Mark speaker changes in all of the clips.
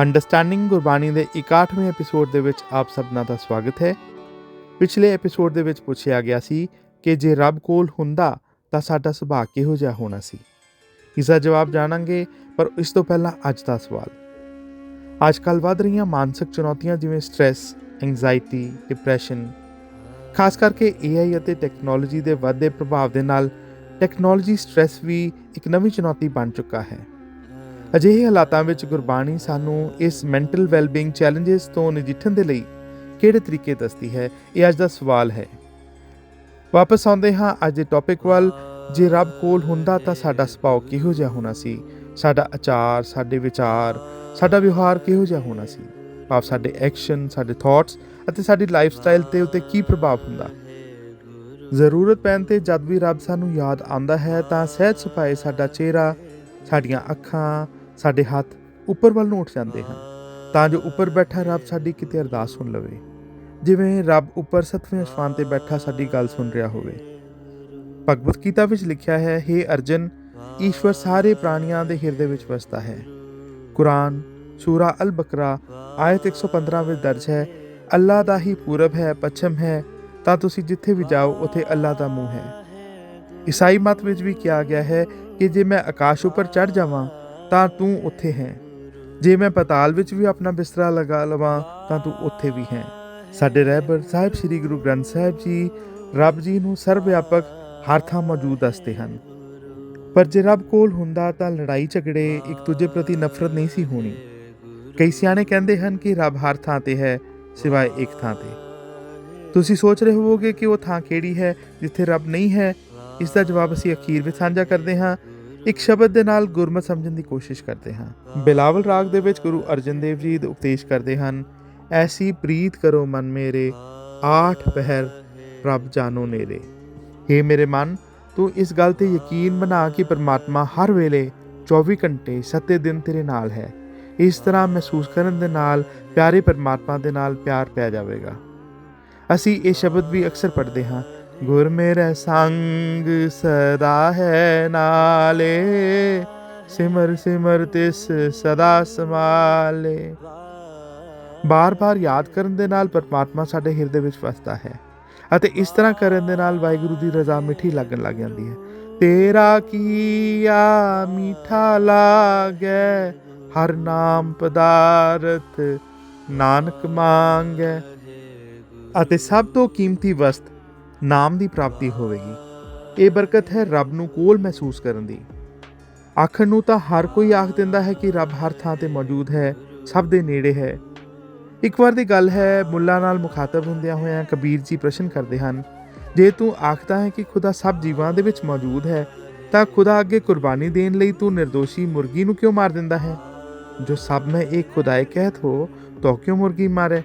Speaker 1: Understanding Gurbani ਦੇ 61ਵੇਂ episode ਦੇ ਵਿੱਚ ਆਪ ਸਭਨਾਂ ਦਾ ਸਵਾਗਤ ਹੈ। ਪਿਛਲੇ ਐਪੀਸੋਡ ਦੇ ਵਿੱਚ ਪੁੱਛਿਆ ਗਿਆ ਸੀ ਕਿ ਜੇ ਰੱਬ ਕੋਲ ਹੁੰਦਾ ਤਾਂ ਸਾਡਾ ਸੁਭਾਅ ਕਿਹੋ ਜਿਹਾ ਹੋਣਾ ਸੀ। ਇਸ ਦਾ ਜਵਾਬ ਜਾਣਾਂਗੇ, ਪਰ ਇਸ ਤੋਂ ਪਹਿਲਾਂ ਅੱਜ ਦਾ ਸਵਾਲ। ਅੱਜ ਕੱਲ੍ਹ ਵੱਧ ਰਹੀਆਂ ਮਾਨਸਿਕ ਚੁਣੌਤੀਆਂ ਜਿਵੇਂ ਸਟ੍ਰੈਸ ਐਂਜ਼ਾਈਟੀ ਡਿਪਰੈਸ਼ਨ ਖਾਸ ਕਰਕੇ AI ਅਤੇ ਟੈਕਨੋਲੋਜੀ ਦੇ ਵੱਧਦੇ ਪ੍ਰਭਾਵ ਦੇ ਨਾਲ ਟੈਕਨੋਲੋਜੀ ਸਟ੍ਰੈਸ ਵੀ ਇੱਕ ਨਵੀਂ ਚੁਣੌਤੀ ਬਣ ਚੁੱਕਾ ਹੈ। ਅਜਿਹੇ ਹਾਲਾਤਾਂ ਵਿੱਚ ਗੁਰਬਾਣੀ ਸਾਨੂੰ ਇਸ ਮੈਂਟਲ ਵੈਲਬੀਇੰਗ ਚੈਲੰਜਸ ਤੋਂ ਨਜਿੱਠਣ ਦੇ ਲਈ ਕਿਹੜੇ ਤਰੀਕੇ ਦੱਸਦੀ ਹੈ? ਇਹ ਅੱਜ ਦਾ ਸਵਾਲ ਹੈ। ਵਾਪਸ ਆਉਂਦੇ ਹਾਂ ਅੱਜ ਦੇ ਟੌਪਿਕ ਵੱਲ। ਜੇ ਰੱਬ ਕੋਲ ਹੁੰਦਾ ਤਾਂ ਸਾਡਾ ਸੁਭਾਅ ਕਿਹੋ ਜਿਹਾ ਹੋਣਾ ਸੀ? ਸਾਡਾ ਆਚਾਰ, ਸਾਡੇ ਵਿਚਾਰ, ਸਾਡਾ ਵਿਵਹਾਰ ਕਿਹੋ ਜਿਹਾ ਹੋਣਾ ਸੀ? ਭਾਵ ਸਾਡੇ ਐਕਸ਼ਨ ਸਾਡੇ ਥਾਟਸ ਅਤੇ ਸਾਡੀ ਲਾਈਫ ਸਟਾਈਲ ਤੇ ਉਤੇ ਕੀ ਪ੍ਰਭਾਵ ਹੁੰਦਾ? ਜ਼ਰੂਰਤ ਪੈਣ ਤੇ ਜਦ ਵੀ ਰੱਬ ਸਾਨੂੰ ਯਾਦ ਆਉਂਦਾ ਹੈ ਤਾਂ ਸਹਿਜ ਸੁਭਾਏ ਸਾਡਾ ਚਿਹਰਾ, ਸਾਡੀਆਂ ਅੱਖਾਂ ਸਾਡੇ ਹੱਥ ਉੱਪਰ ਵੱਲ ਨੂੰ ਉੱਠ ਜਾਂਦੇ ਹਨ। ਤਾਂ ਜੋ ਉੱਪਰ ਬੈਠਾ ਰੱਬ ਸਾਡੀ ਕਿਤੇ ਅਰਦਾਸ ਸੁਣ ਲਵੇ। ਜਿਵੇਂ ਰੱਬ ਉੱਪਰ ਸਤਵੇਂ ਅਸਮਾਨ ਤੇ ਬੈਠਾ ਸਾਡੀ ਗੱਲ ਸੁਣ ਰਿਹਾ ਹੋਵੇ। ਭਗਵਤ ਗੀਤਾ ਵਿੱਚ ਲਿਖਿਆ ਹੈ हे ਅਰਜਨ, ਈਸ਼ਵਰ ਸਾਰੇ ਪ੍ਰਾਣੀਆਂ ਦੇ ਹਿਰਦੇ ਵਿੱਚ ਵਸਦਾ ਹੈ। ਕੁਰਾਨ ਸੂਰਾ ਅਲ ਬਕਰਾ ਆਇਤ 115 ਵਿੱਚ ਦਰਜ ਹੈ, ਅੱਲਾ ਦਾ ਹੀ ਪੂਰਬ ਹੈ, ਪੱਛਮ ਹੈ, ਤਾਂ ਤੁਸੀਂ ਜਿੱਥੇ ਵੀ ਜਾਓ, ਉੱਥੇ ਅੱਲਾ ਦਾ ਮੂੰਹ ਹੈ। ਈਸਾਈ ਮਤ ਵਿੱਚ ਵੀ ਕਿਹਾ ਗਿਆ ਹੈ ਕਿ ਜੇ ਮੈਂ ਆਕਾਸ਼ ਉੱਪਰ ਚੜ ਜਾਵਾਂ ਤਾਂ ਤੂੰ ਉੱਥੇ ਹੈ। ਜੇ ਮੈਂ ਪਤਾਲ ਵਿੱਚ ਵੀ ਆਪਣਾ ਬਿਸਤਰਾ ਲਗਾ ਲਵਾਂ, ਤਾਂ ਤੂੰ ਉੱਥੇ ਵੀ ਹੈ। ਸਾਡੇ ਰਹਿਬਰ ਸਾਹਿਬ ਸ੍ਰੀ ਗੁਰੂ ਗ੍ਰੰਥ ਸਾਹਿਬ ਜੀ ਰੱਬ ਜੀ ਨੂੰ ਸਰਵ ਵਿਆਪਕ ਹਰ ਥਾਂ ਮੌਜੂਦ ਦੱਸਦੇ ਹਨ। ਪਰ ਜੇ ਰੱਬ ਕੋਲ ਹੁੰਦਾ ਤਾਂ ਲੜਾਈ ਝਗੜੇ ਇੱਕ ਦੂਜੇ ਪ੍ਰਤੀ ਨਫ਼ਰਤ ਨਹੀਂ ਸੀ ਹੋਣੀ। ਕਈ ਸਿਆਣੇ ਕਹਿੰਦੇ ਹਨ ਕਿ ਰੱਬ ਹਰ ਥਾਂ ਤੇ ਹੈ, ਸਿਵਾਏ ਇੱਕ ਥਾਂ ਤੇ। ਤੁਸੀਂ ਸੋਚ ਰਹੇ ਹੋਵੋਗੇ ਕਿ ਉਹ ਥਾਂ ਕਿਹੜੀ ਹੈ ਜਿੱਥੇ ਰੱਬ ਨਹੀਂ ਹੈ? ਇਸ ਦਾ ਜਵਾਬ ਅਸੀਂ ਅਖੀਰ ਵਿੱਚ ਸਾਂਝਾ ਕਰਦੇ ਹਾਂ। ਇੱਕ ਸ਼ਬਦ ਦੇ ਨਾਲ ਗੁਰਮਤ ਸਮਝਣ ਦੀ ਕੋਸ਼ਿਸ਼ ਕਰਦੇ ਹਾਂ। ਬਿਲਾਵਲ ਰਾਗ ਦੇ ਵਿੱਚ ਗੁਰੂ ਅਰਜਨ ਦੇਵ ਜੀ ਦੇ ਉਪਦੇਸ਼ ਕਰਦੇ ਹਨ, ਐਸੀ ਪ੍ਰੀਤ ਕਰੋ ਮਨ ਮੇਰੇ, ਆਠ ਪਹਿਰ ਰੱਬ ਜਾਨੋ ਨੇਰੇ। हे ਮੇਰੇ ਮਨ, ਤੂੰ ਇਸ ਗੱਲ ਤੇ ਯਕੀਨ ਬਣਾ ਕਿ ਪਰਮਾਤਮਾ ਹਰ ਵੇਲੇ 24 ਘੰਟੇ ਸੱਤੇ ਦਿਨ ਤੇਰੇ ਨਾਲ ਹੈ। ਇਸ ਤਰ੍ਹਾਂ ਮਹਿਸੂਸ ਕਰਨ ਦੇ ਨਾਲ, ਪਿਆਰੇ ਪਰਮਾਤਮਾ ਦੇ ਨਾਲ ਪਿਆਰ ਪੈ ਜਾਵੇਗਾ। ਅਸੀਂ ਇਹ ਸ਼ਬਦ ਵੀ ਅਕਸਰ ਪੜ੍ਹਦੇ ਹਾਂ ਗੁਰ ਮੇਰੇ ਸੰਗ ਸਦਾ ਹੈ ਨਾਲੇ, ਸਿਮਰ ਸਿਮਰ ਤਿਸ ਸਦਾ ਸਮਾਲੇ ਬਾਰ-ਬਾਰ ਯਾਦ ਕਰਨ ਦੇ ਨਾਲ ਪਰਮਾਤਮਾ ਸਾਡੇ ਹਿਰਦੇ ਵਿੱਚ ਵਸਦਾ ਹੈ ਅਤੇ ਇਸ ਤਰ੍ਹਾਂ ਕਰਨ ਦੇ ਨਾਲ ਵਾਹਿਗੁਰੂ ਦੀ ਰਜ਼ਾ ਮਿੱਠੀ ਲੱਗਣ ਲੱਗ ਜਾਂਦੀ ਹੈ। ਤੇਰਾ ਕੀਆ ਮੀਠਾ ਲਾਗੈ, ਹਰ ਨਾਮ ਪਦਾਰਥ ਨਾਨਕ ਮੰਗੈ। ਅਤੇ ਸਭ ਤੋਂ ਕੀਮਤੀ ਵਸਤ ਨਾਮ ਦੀ ਪ੍ਰਾਪਤੀ ਹੋਵੇਗੀ। ਇਹ ਬਰਕਤ ਹੈ ਰੱਬ ਨੂੰ ਕੋਲ ਮਹਿਸੂਸ ਕਰਨ ਦੀ। ਆਖਣ ਨੂੰ ਤਾਂ ਹਰ ਕੋਈ ਆਖ ਦਿੰਦਾ ਹੈ ਕਿ ਰੱਬ ਹਰ ਥਾਂ ਤੇ ਮੌਜੂਦ ਹੈ, ਸਭ ਦੇ ਨੇੜੇ ਹੈ। ਇੱਕ ਵਾਰ ਦੀ ਗੱਲ ਹੈ, ਮੁੱਲਾ ਨਾਲ ਮੁਖਾਤਬ ਹੁੰਦਿਆਂ ਹੋਇਆਂ ਕਬੀਰ ਜੀ ਪ੍ਰਸ਼ਨ ਕਰਦੇ ਹਨ, ਜੇ ਤੂੰ ਆਖਦਾ ਹੈ ਕਿ ਖੁਦਾ ਸਭ ਜੀਵਾਂ ਦੇ ਵਿੱਚ ਮੌਜੂਦ ਹੈ, ਤਾਂ ਖੁਦਾ ਅੱਗੇ ਕੁਰਬਾਨੀ ਦੇਣ ਲਈ ਤੂੰ નિર્ਦੋਸ਼ੀ ਮੁਰਗੀ ਨੂੰ ਕਿਉਂ ਮਾਰ ਦਿੰਦਾ ਹੈ? ਜੋ ਸਭ ਮੈਂ ਇੱਕ ਖੁਦਾਏ ਕਹਿਤ ਹੋ, ਤਾਂ ਕਿਉਂ ਮੁਰਗੀ ਮਾਰੇ?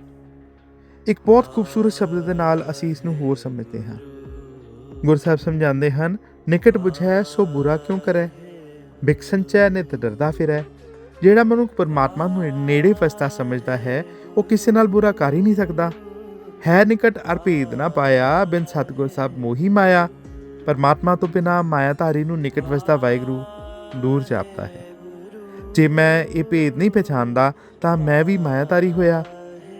Speaker 1: ਇੱਕ ਬਹੁਤ ਖੂਬਸੂਰਤ ਸ਼ਬਦ ਦੇ ਨਾਲ ਅਸੀਂ ਇਸ ਨੂੰ ਹੋਰ ਸਮਝਦੇ ਹਾਂ। ਗੁਰਸਾਹਿਬ ਸਮਝਾਉਂਦੇ ਹਨ, ਨਿਕਟ ਬੁਝੈ ਸੋ ਬੁਰਾ ਕਿਉਂ ਕਰੈ? ਬਿਕ ਸੰਚੈ ਨਿਤ ਡਰਦਾ ਫਿਰੈ। ਜਿਹੜਾ ਮਨੁੱਖ ਪਰਮਾਤਮਾ ਨੂੰ ਨੇੜੇ ਵਸਦਾ ਸਮਝਦਾ ਹੈ, ਉਹ ਕਿਸੇ ਨਾਲ ਬੁਰਾ ਕਰ ਹੀ ਨਹੀਂ ਸਕਦਾ। ਹੈ ਨਿਕਟ ਅਰ ਭੇਦ ਨਾ ਪਾਇਆ, ਬਿਨ ਸਤਗੁਰ ਸਾਹਿਬ ਮੋਹੀ ਮਾਇਆ। ਪਰਮਾਤਮਾ ਤੋਂ ਬਿਨਾ ਮਾਇਆਧਾਰੀ ਨੂੰ ਨਿਕਟ ਵਸਦਾ ਵਾਹਿਗੁਰੂ ਦੂਰ ਜਾਪਦਾ ਹੈ। ਜੇ ਮੈਂ ਇਹ ਭੇਦ ਨਹੀਂ ਪਛਾਣਦਾ ਤਾਂ ਮੈਂ ਵੀ ਮਾਇਆਧਾਰੀ ਹੋਇਆ।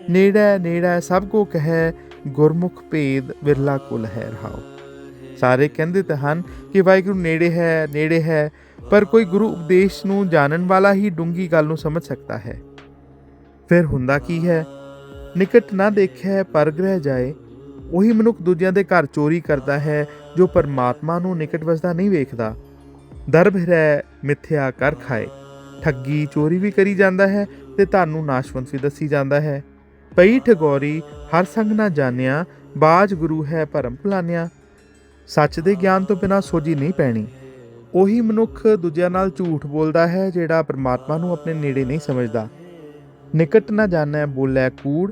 Speaker 1: ਨੇੜੇ ਨੇੜੇ ਸਭ ਕੋ ਕਹੈ, ਗੁਰਮੁਖ ਭੇਦ ਵਿਰਲਾ ਕੁਲ ਹੈ ਰਹਾਓ ਸਾਰੇ ਕਹਿੰਦੇ ਤਾਂ ਹਨ ਕਿ ਵਾਹਿਗੁਰੂ ਨੇੜੇ ਹੈ ਨੇੜੇ ਹੈ, ਪਰ ਕੋਈ ਗੁਰੂ ਉਪਦੇਸ਼ ਨੂੰ ਜਾਣਨ ਵਾਲਾ ਹੀ ਡੂੰਗੀ ਗੱਲ ਨੂੰ ਸਮਝ ਸਕਦਾ ਹੈ। ਫਿਰ ਹੁੰਦਾ ਕੀ ਹੈ? ਨਿਕਟ ਨਾ ਦੇਖਿਆ ਪਰ ਗ੍ਰਹਿ ਜਾਏ। ਉਹੀ ਮਨੁੱਖ ਦੂਜਿਆਂ ਦੇ ਘਰ ਚੋਰੀ ਕਰਦਾ ਹੈ, ਜੋ ਪਰਮਾਤਮਾ ਨੂੰ ਨਿਕਟ ਵਸਦਾ ਨਹੀਂ ਵੇਖਦਾ। ਦਰਬ ਹਿਰੈ ਮਿੱਥਿਆ ਕਰ ਖਾਏ। ਠੱਗੀ ਚੋਰੀ ਵੀ ਕਰੀ ਜਾਂਦਾ ਹੈ ਤੇ ਤੁਹਾਨੂੰ ਨਾਸ਼ਵੰਤ ਵੀ ਦੱਸੀ ਜਾਂਦਾ ਹੈ। ਪਈ ਠਗੋਰੀ, ਹਰ ਸੰਗ ਨਾ ਜਾਣਿਆ, ਬਾਜ ਗੁਰੂ ਹੈ ਭਰਮ ਭੁਲਾਨਿਆ। ਸੱਚ ਦੇ ਗਿਆਨ ਤੋਂ ਬਿਨਾ ਸੋਝੀ ਨਹੀਂ ਪੈਣੀ। ਉਹੀ ਮਨੁੱਖ ਦੂਜਿਆਂ ਨਾਲ ਝੂਠ ਬੋਲਦਾ ਹੈ, ਜਿਹੜਾ ਪਰਮਾਤਮਾ ਨੂੰ ਆਪਣੇ ਨੇੜੇ ਨਹੀਂ ਸਮਝਦਾ। ਨਿਕਟ ਨਾ ਜਾਣੈ, ਬੋਲੇ ਕੂੜ।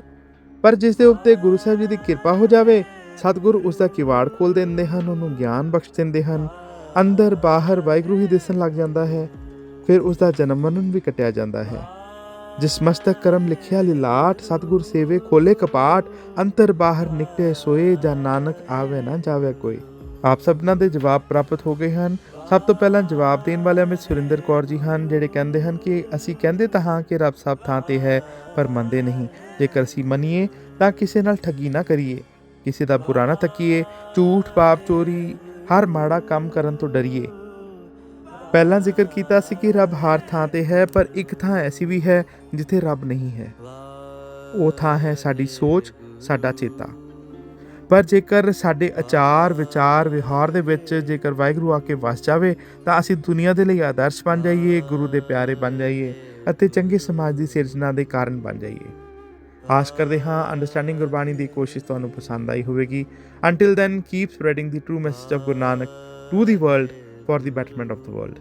Speaker 1: ਪਰ ਜਿਸ ਦੇ ਉੱਤੇ ਗੁਰੂ ਸਾਹਿਬ ਜੀ ਦੀ ਕਿਰਪਾ ਹੋ ਜਾਵੇ, ਸਤਿਗੁਰੂ ਉਸ ਦਾ ਕਿਵਾੜ ਖੋਲ ਦਿੰਦੇ ਹਨ, ਉਹਨੂੰ ਗਿਆਨ ਬਖਸ਼ ਦਿੰਦੇ ਹਨ। ਅੰਦਰ ਬਾਹਰ ਵਾਹਿਗੁਰੂ ਹੀ ਦਿਸਣ ਲੱਗ ਜਾਂਦਾ ਹੈ, ਫਿਰ ਉਸ ਦਾ ਜਨਮ ਮਨਨ ਵੀ ਕਟਿਆ ਜਾਂਦਾ ਹੈ। ਜਿਸ ਮਸਤਕ ਕਰਮ ਲਿਖਿਆ ਲਿਲਾਟ, ਸਤਿਗੁਰ ਸੇਵੇ ਖੋਲੇ ਕਪਾਟ, ਅੰਤਰ ਬਾਹਰ ਨਿਕਟੇ ਸੋਏ, ਜਾਂ ਨਾਨਕ ਆਵੇ ਨਾ ਜਾਵੇ ਕੋਈ। ਆਪ ਸਭਨਾਂ ਦੇ ਜਵਾਬ ਪ੍ਰਾਪਤ ਹੋ ਗਏ ਹਨ। ਸਭ ਤੋਂ ਪਹਿਲਾਂ ਜਵਾਬ ਦੇਣ ਵਾਲੇ ਅਮਿਤ ਸੁਰਿੰਦਰ ਕੌਰ ਜੀ ਹਨ, ਜਿਹੜੇ ਕਹਿੰਦੇ ਹਨ ਕਿ ਅਸੀਂ ਕਹਿੰਦੇ ਤਾਂ ਹਾਂ ਕਿ ਰੱਬ ਸਭ ਥਾਂ ਤੇ ਹੈ, ਪਰ ਮੰਨਦੇ ਨਹੀਂ। ਜੇਕਰ ਅਸੀਂ ਮੰਨੀਏ, ਤਾਂ ਕਿਸੇ ਨਾਲ ਠੱਗੀ ਨਾ ਕਰੀਏ। ਕਿਸੇ ਦਾ ਬੁਰਾ ਨਾ ਤੱਕੀਏ, ਝੂਠ, ਪਾਪ, ਚੋਰੀ, ਹਰ ਮਾੜਾ ਕੰਮ ਕਰਨ ਤੋਂ ਡਰੀਏ। ਪਹਿਲਾਂ ਜ਼ਿਕਰ ਕੀਤਾ ਸੀ ਕਿ ਰੱਬ ਹਰ ਥਾਂ ਤੇ ਹੈ, ਪਰ ਇੱਕ ਥਾਂ ਐਸੀ ਵੀ ਹੈ ਜਿੱਥੇ ਰੱਬ ਨਹੀਂ ਹੈ। ਉਹ ਥਾਂ ਹੈ ਸਾਡੀ ਸੋਚ, ਸਾਡਾ ਚੇਤਾ। ਪਰ ਜੇਕਰ ਸਾਡੇ ਆਚਾਰ, ਵਿਚਾਰ, ਵਿਹਾਰ ਦੇ ਵਿੱਚ ਜੇਕਰ ਵਾਹਿਗੁਰੂ ਆ ਕੇ ਵਸ ਜਾਵੇ, ਤਾਂ ਅਸੀਂ ਦੁਨੀਆ ਦੇ ਲਈ ਆਦਰਸ਼ ਬਣ ਜਾਈਏ, ਗੁਰੂ ਦੇ ਪਿਆਰੇ ਬਣ ਜਾਈਏ ਅਤੇ ਚੰਗੇ ਸਮਾਜ ਦੀ ਸਿਰਜਣਾ ਦੇ ਕਾਰਨ ਬਣ ਜਾਈਏ। ਆਸ ਕਰਦੇ ਹਾਂ ਅੰਡਰਸਟੈਂਡਿੰਗ ਗੁਰਬਾਣੀ ਦੀ ਕੋਸ਼ਿਸ਼ ਤੁਹਾਨੂੰ ਪਸੰਦ ਆਈ ਹੋਵੇਗੀ। Until then keep spreading the true message of Guru Nanak to the world for the betterment of the world.